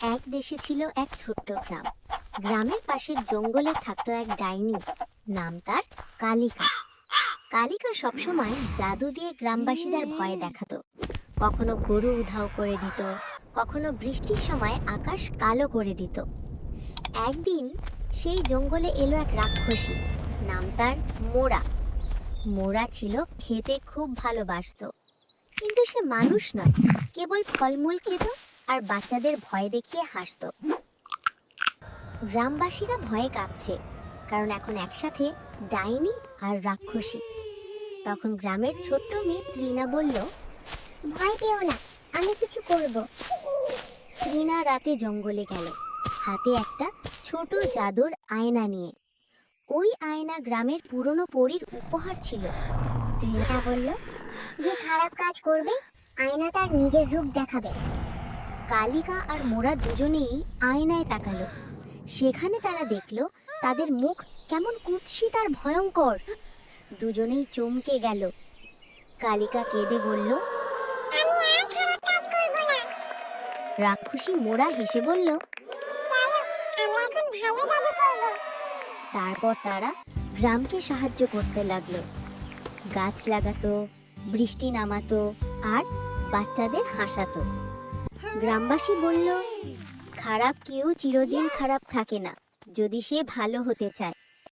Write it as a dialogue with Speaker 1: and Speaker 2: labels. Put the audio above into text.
Speaker 1: এক দেশে ছিল এক ছোট্ট গ্রাম। গ্রামের পাশের জঙ্গলে থাকতো এক ডাইনি, নাম তার কালিকা। কালিকা সবসময় জাদু দিয়ে গ্রামবাসীদের ভয় দেখাতো। কখনো গরু উধাও করে দিত, কখনো বৃষ্টির সময় আকাশ কালো করে দিত। একদিন সেই জঙ্গলে এলো এক রাক্ষসী, নাম তার মোড়া মোরা ছিল খেতে খুব ভালোবাসতো, কিন্তু সে মানুষ নয়, কেবল ফলমূল খেত। আর বাচ্চাদের ভয় দেখিয়ে হাসতো। গ্রামবাসীরা ভয়ে কাঁপছে কারণ এখন একসাথে ডাইনি আর রাক্ষসী। তখন গ্রামের ছোট্ট মেয়ে ত্রিনা বলল, ভয় পেও না, আমি কিছু করব। ত্রিনা রাতে জঙ্গলে গেল, হাতে একটা ছোট জাদুর আয়না নিয়ে। ওই আয়না গ্রামের পুরনো পরীর উপহার ছিল। ত্রিনা বলল, যে খারাপ কাজ করবে আয়না তার নিজের রূপ দেখাবে। কালিকা আর মোরা দুজনেই আয়নায় তাকালো। সেখানে তারা দেখল তাদের মুখ কেমন কুৎসিত আর ভয়ঙ্কর। দুজনেই চমকে গেল। কালিকা কেঁদে বলল রাক্ষসী মোরা হেসে বলল তারপর তারা গ্রামকে সাহায্য করতে লাগল। গাছ লাগাতো বৃষ্টি নামাতো আর বাচ্চাদের হাসাতো। গ্রামবাসী বলল খারাপ কেউ চিরদিন খারাপ থাকে না যদি সে ভালো হতে চায়।